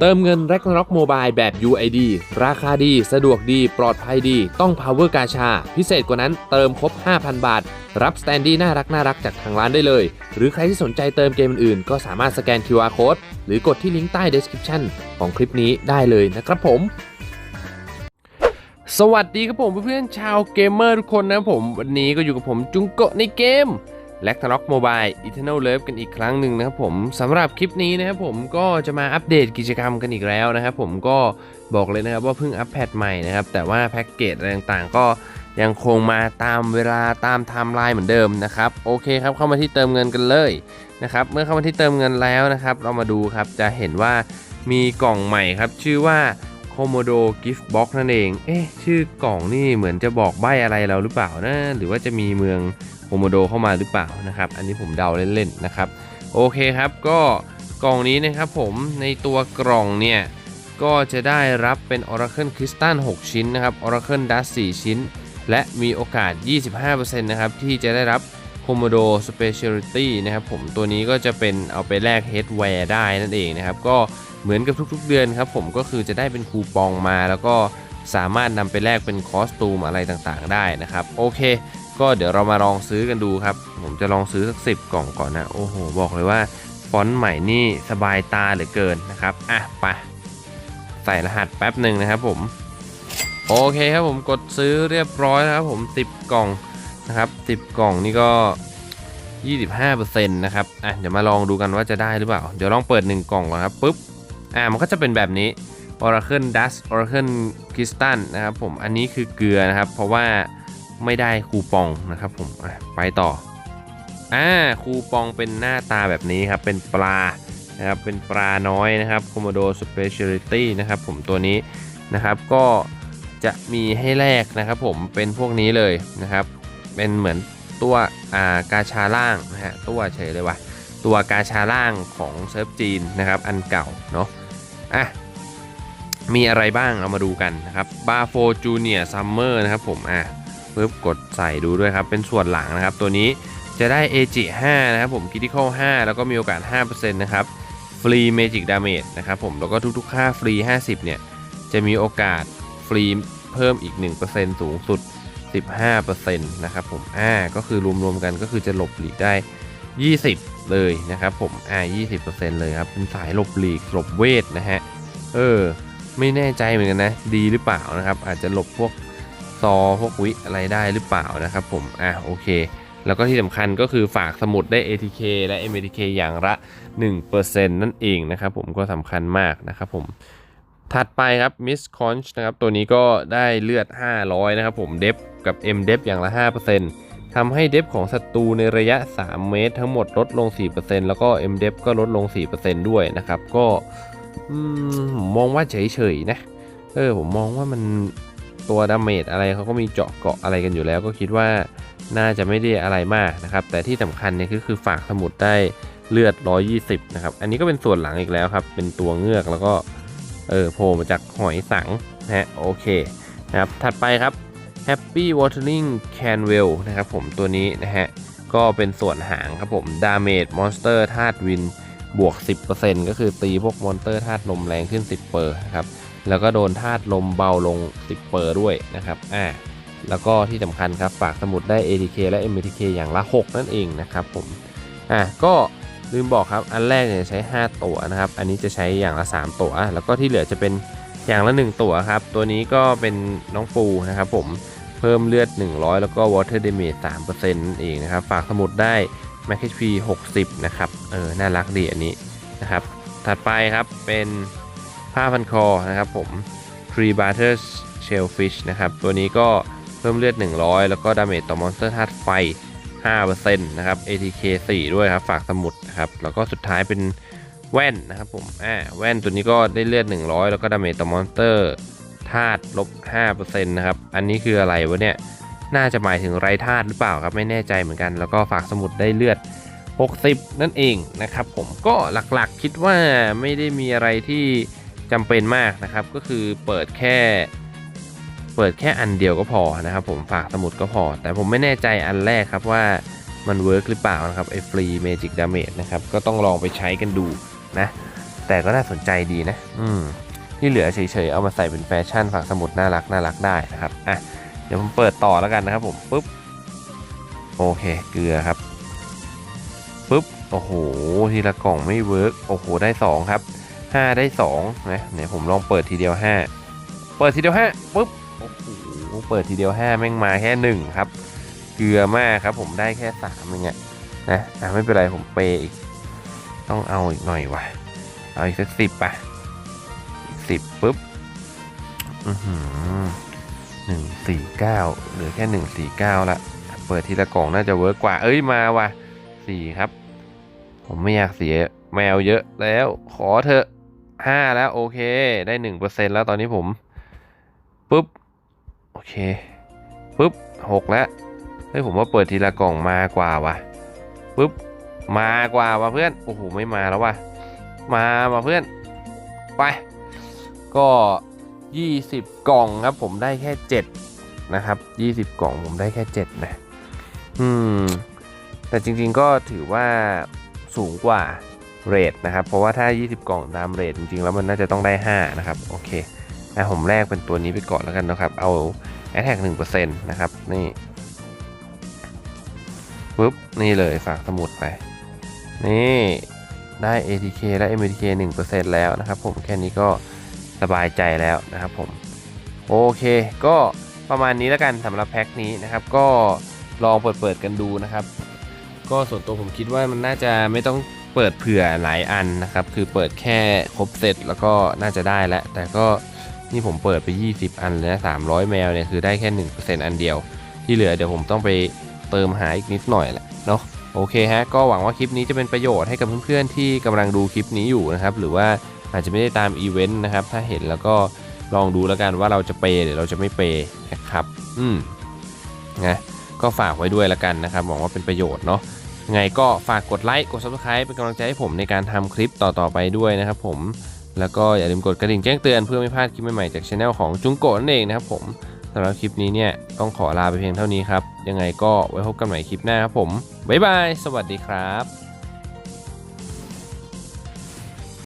เติมเงิน r a g n a r o k Mobile แบบ UID ราคาดี สะดวกดี ปลอดภัยดี ต้อง Power กาชา พิเศษกว่านั้นเติมครบ 5,000 บาท รับสแตนดี้น่ารักน่ารักจากทางร้านได้เลย หรือใครที่สนใจเติมเกมอื่นๆ ก็สามารถสแกน QR Code หรือกดที่ลิงก์ใต้ description ของคลิปนี้ได้เลยนะครับผมสวัสดีครับผมเพื่อนๆชาวเกมเมอร์ทุกคนนะผม วันนี้ก็อยู่กับผมจุงโกะในเกม แลกทล็อกโมบาย Eternal Love กันอีกครั้งหนึ่งนะครับผมสำหรับคลิปนี้นะครับผมก็จะมาอัปเดตกิจกรรมกันอีกแล้วนะครับผมก็บอกเลยนะครับว่าเพิ่งอัปแพทใหม่นะครับ แต่ว่าแพ็กเกจอะไรต่างๆ ก็ยังคงมาตามเวลาตามไทม์ไลน์เหมือนเดิมนะครับโอเคครับเข้ามาที่เติมเงินกันเลยนะครับเมื่อเข้ามาที่เติมเงินแล้วนะครับ เรามาดูครับจะเห็นว่ามีกล่องใหม่ครับ ชื่อว่า Komodo Gift Box นั่นเอง เอ๊ะ ชื่อกล่องนี่เหมือนจะบอกใบอะไรเราหรือเปล่านะ หรือว่าจะมีเมือง โคโมโดเข้ามาหรือเปล่านะครับ อันนี้ผมเดาเล่นๆนะครับ โอเคครับก็กล่องนี้นะครับผมในตัวกล่องเนี่ยก็จะได้รับเป็น Oracle Crystal 6 ชิ้นนะครับ Oracle Dust 4 ชิ้น และมีโอกาส 25%นะครับที่จะได้รับ Komodo Specialty นะครับผมตัวนี้ก็จะเป็นเอาไปแลก Headwear ได้นั่นเองนะครับ ก็เหมือนกับทุกๆเดือนครับผมก็คือจะได้เป็นคูปองมาแล้วก็สามารถนำไปแลกเป็นคอสตูมอะไรต่างๆ ได้นะครับ โอเค ก็เดี๋ยวเรามาลองซื้อกันดูครับ ผมจะลองซื้อสักสิบกล่องก่อนนะ โอ้โห บอกเลยว่าฟอนต์ใหม่นี่สบายตาเหลือเกินนะครับ อะไปใส่รหัสแป๊บหนึ่งนะครับผม โอเคครับผมกดซื้อเรียบร้อยแล้วครับผม 10 กล่องนะครับ10 กล่องนี่ก็ 25%นะครับ อะเดี๋ยวมาลองดูกันว่าจะได้หรือเปล่า เดี๋ยวลองเปิด 1 กล่องก่อนครับปุ๊บ อ่ามันก็จะเป็นแบบนี้ Oracle Dust Oracle Crystal นะครับผม อันนี้คือเกลือนะครับ เพราะว่า ไม่ได้คูปองนะครับผมไปต่ออ่าคูปองเป็นหน้าตาแบบนี้ครับ เป็นปลานะครับเป็นปลาน้อยนะครับ Komodo Speciality นะครับผมตัวนี้นะครับก็จะมีให้แลกนะครับผมเป็นพวกนี้เลยนะครับ เป็นเหมือนตัวอ่ากาชาล่างนะฮะตัวเฉยเลยว่ะตัวกาชาล่างของเซิร์ฟจีนนะครับอันเก่าเนาะอะมีอะไรบ้างเรามาดูกันนะครับบาโฟจูเนียซัมเมอร์นะครับผมอะ ปึ๊บกดใส่ดูด้วยครับ เป็นส่วนหลังนะครับ ตัวนี้จะได้ AG 5นะครับผม Critical 5 แล้วก็มีโอกาส 5%นะครับ ฟรี Magic Damage นะครับผม แล้วก็ทุกๆ ค่าฟรี 50 เนี่ย จะมีโอกาสฟรีเพิ่มอีก 1%สูงสุด 15%นะครับผม อ่า ก็คือรวมๆกันก็คือจะหลบหลีกได้ 20 เลยนะครับผม อ่า 20%เลยครับ เป็นสายหลบหลีกหลบเวทนะฮะ เออ ไม่แน่ใจเหมือนกันนะ ดีหรือเปล่านะครับ อาจจะหลบพวก ซอพวกวิอะไรได้หรือเปล่านะครับผม อะโอเค แล้วก็ที่สำคัญก็คือฝากสมุดได้ ATK และ MATK อย่างละ 1%นั่นเองนะครับผมก็สำคัญมากนะครับผมถัดไปครับ Miss Conch นะครับตัวนี้ก็ได้เลือด 500 นะครับผมเดฟกับ M เดฟอย่างละ 5%ทำให้เดฟของศัตรูในระยะ 3 เมตร ทั้งหมดลดลง 4%แล้วก็ M เดฟก็ลดลง 4%ด้วยนะครับ ก็มองว่าเฉยๆนะ เออผมมองว่ามัน ตัวดาเมจอะไรเขาก็มีเจาะเกาะอะไรกันอยู่แล้ว ก็คิดว่าน่าจะไม่ได้อะไรมากนะครับ แต่ที่สำคัญเนี่ยก็คือฝากสมุดได้เลือด 120 นะครับ อันนี้ก็เป็นส่วนหลังอีกแล้วครับ เป็นตัวเงือกแล้วก็เออโผล่มาจากหอยสังนะฮะโอเคนะครับถัดไปครับ Happy Watering Canwell นะครับผมตัวนี้นะฮะก็เป็นส่วนหางครับผม Damage Monster ธาตุวินบวก 10%ก็คือตีพวกมอนสเตอร์ธาตุลมแรงขึ้น 10เปอร์ครับ แล้วก็โดนธาตุลมเบาลง10เปอร์ด้วยนะครับอ่าแล้วก็ที่สำคัญครับฝากสมุดได้ ATK และ MTK อย่างละ 6 นั่นเองนะครับผมอ่าก็ลืมบอกครับอันแรกเนี่ยใช้ 5 ตัวนะครับ อันนี้จะใช้อย่างละ 3 ตัว แล้วก็ที่เหลือจะเป็นอย่างละ 1 ตัวครับ ตัวนี้ก็เป็นน้องปูนะครับผมเพิ่มเลือด 100 แล้วก็ Water Damage 3%นั่นเองนะครับ ฝากสมุดได้ Max HP 60 นะครับ เออ น่ารักดีอันนี้นะครับ ถัดไปครับเป็น ผ้าพันคอนะครับผม Tree Butter Shellfish นะครับ ตัวนี้ก็เพิ่มเลือด 100 แล้วก็ดาเมจต่อมอนสเตอร์ธาตุไฟ 5%นะครับ ATK 4 ด้วยครับ ฝากสมุดนะครับ แล้วก็สุดท้ายเป็นแว่นนะครับผมอ่าแว่นตัวนี้ก็ได้เลือด 100 แล้วก็ดาเมจต่อมอนสเตอร์ธาตุลบ5%นะครับ อันนี้คืออะไรวะเนี่ย น่าจะหมายถึงไรธาตุหรือเปล่าครับ ไม่แน่ใจเหมือนกัน แล้วก็ฝากสมุดได้เลือด 60 นั่นเองนะครับผม ก็หลักๆคิดว่าไม่ได้มีอะไรที่ จำเป็นมากนะครับ ก็คือเปิดแค่ เปิดแค่อันเดียวก็พอนะครับ ผมฝากสมุดก็พอ แต่ผมไม่แน่ใจอันแรกครับว่ามันเวิร์กหรือเปล่านะครับไอ้ฟรีเมจิกดาเมจนะครับ ก็ต้องลองไปใช้กันดูนะ แต่ก็น่าสนใจดีนะ อืมที่เหลือเฉยๆ เอามาใส่เป็นแฟชั่นฝากสมุดน่ารักน่ารักได้นะครับ อะ เดี๋ยวผมเปิดต่อแล้วกันนะครับผมปุ๊บ โอเค เกลือครับปุ๊บ โอ้โห ทีละกล่องไม่เวิร์กโอ้โห ได้สองครับ ห้าได้สองนะเดี๋ยผมลองเปิดทีเดียวห้าเปิดทีเดียวห้าปุ๊บโอ้โหเปิดทีเดียวห้าแม่งมาแค่หนึ่งครับ เกลือมากครับ ผมได้แค่สามเองอะนะอะไม่เป็นไรผมเปย์อีก ต้องเอาอีกหน่อยว่ะเอาอีกสักสิบป่ะสิบปุ๊บอือหือหนึ่งสี่เก้าเหลือแค่หนึ่งสี่เก้าละ เปิดทีละกล่องน่าจะเวิร์กกว่า เอ้ยมาว่ะสี่ครับ ผมไม่อยากเสียแมวเยอะแล้ว ขอเถอะ ห้าแล้วโอเคได้หนึ่งเปอร์เซ็นแล้วตอนนี้ผมปุ๊บโอเคปุ๊บหกแล้วเฮ้ยผมว่าเปิดทีละกล่องมากว่าว่ะปุ๊บมากว่าว่ะเพื่อนโอ้โหไม่มาแล้วว่ะมาว่ะเพื่อนไป ก็ 20 กล่องครับ ผมได้แค่ 7 นะครับ 20 กล่องผมได้แค่ 7 นะ อืม แต่จริงๆก็ถือว่าสูงกว่า เรทนะครับ เพราะว่าถ้า 20 กล่องตามเรทจริงๆ แล้วมันน่าจะต้องได้ 5 นะครับ โอเคนะผมแรกเป็นตัวนี้ไปก่อนแล้วกันนะครับ เอา a t t a c 1%นะครับ นี่ปุ๊บ นี่เลยฝากสมุดไป นี่ได้ ATK และ MTK 1%แล้วนะครับผมแค่นี้ก็สบายใจแล้วนะครับผม โอเค ก็ประมาณนี้แล้วกันสำหรับแพ็คนี้นะครับ ก็ลองเปิดเปิดกันดูนะครับ ก็ส่วนตัวผมคิดว่ามันน่าจะไม่ต้อง เปิดเผื่อหลายอันนะครับ คือเปิดแค่ครบเสร็จแล้วก็น่าจะได้แล้ว แต่ก็นี่ผมเปิดไป 20 อันเลยนะ300 แมวเนี่ยคือได้แค่ 1%อันเดียว ที่เหลือเดี๋ยวผมต้องไปเติมหาอีกนิดหน่อยแหละเนาะโอเคฮะ ก็หวังว่าคลิปนี้จะเป็นประโยชน์ให้กับเพื่อนๆที่กำลังดูคลิปนี้อยู่นะครับ หรือว่าอาจจะไม่ได้ตามอีเวนต์นะครับ ถ้าเห็นแล้วก็ลองดูแล้วกันว่าเราจะเปย์หรือเราจะไม่เปย์นะครับ อืมนะก็ฝากไว้ด้วยแล้วกันนะครับ หวังว่าเป็นประโยชน์เนาะ ยังไงก็ฝากกดไลค์กด subscribe เป็นกำลังใจให้ผมในการทำคลิปต่อๆไปด้วยนะครับผมแล้วก็อย่าลืมกดกระดิ่งแจ้งเตือนเพื่อไม่พลาดคลิปใหม่ๆจากช anel ของจุงโกะนั่นเองนะครับผมสำหรับคลิปนี้เนี่ยต้องขอลาไปเพียงเท่านี้ครับ ยังไงก็ไว้พบกันใหม่คลิปหน้าครับผม บ๊ายบาย สวัสดีครับ